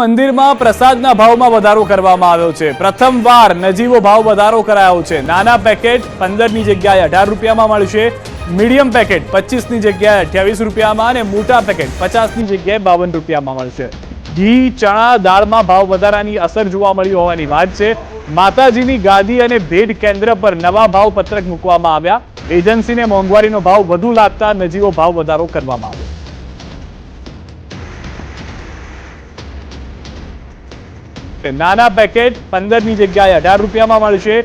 મંદિરમાં પ્રસાદના ભાવમાં વધારો કરવામાં આવ્યો છે. પ્રથમવાર નજીવો ભાવ વધારો કરાયો છે. નાના પેકેટ પંદરની જગ્યાએ અઢાર રૂપિયામાં મળશે. મીડિયમ પેકેટ પચીસની જગ્યાએ અઠ્યાવીસ રૂપિયામાં અને મોટા પેકેટ પચાસની જગ્યાએ બાવન રૂપિયામાં મળશે. ઘી, ચણા, દાળમાં ભાવ વધારાની અસર જોવા મળી હોવાની વાત છે. માતાજીની ગાદી અને ભેટ કેન્દ્ર પર નવા ભાવ પત્રક મૂકવામાં આવ્યા. એજન્સીને મોંઘવારીનો ભાવ વધુ લાગતા નજીવો ભાવ વધારો કરવામાં આવ્યો. નાના પેકેટ પંદરની જગ્યાએ અઢાર રૂપિયામાં મળશે.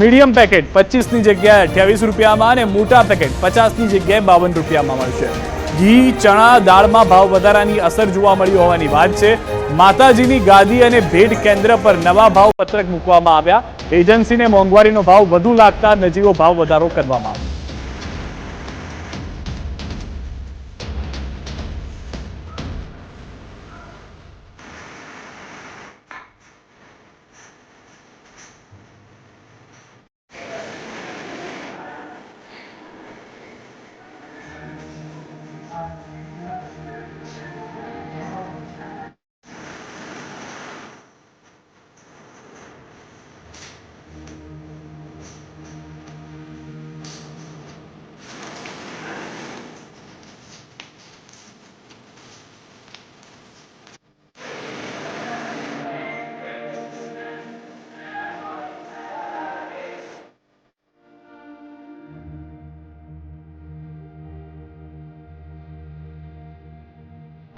મીડિયમ પેકેટ પચીસની જગ્યાએ અઠ્યાવીસ રૂપિયામાં અને મોટા પેકેટ પચાસની જગ્યાએ બાવન રૂપિયામાં મળશે. ઘી, ચણા, દાળમાં ભાવ વધારાની અસર જોવા મળી હોવાની વાત છે. માતાજીની ગાદી અને ભેટ કેન્દ્ર પર નવા ભાવ પત્રક મૂકવામાં આવ્યા. એજન્સીને મોંઘવારીનો ભાવ વધુ લાગતા નજીવો ભાવ વધારો કરવામાં આવ્યો.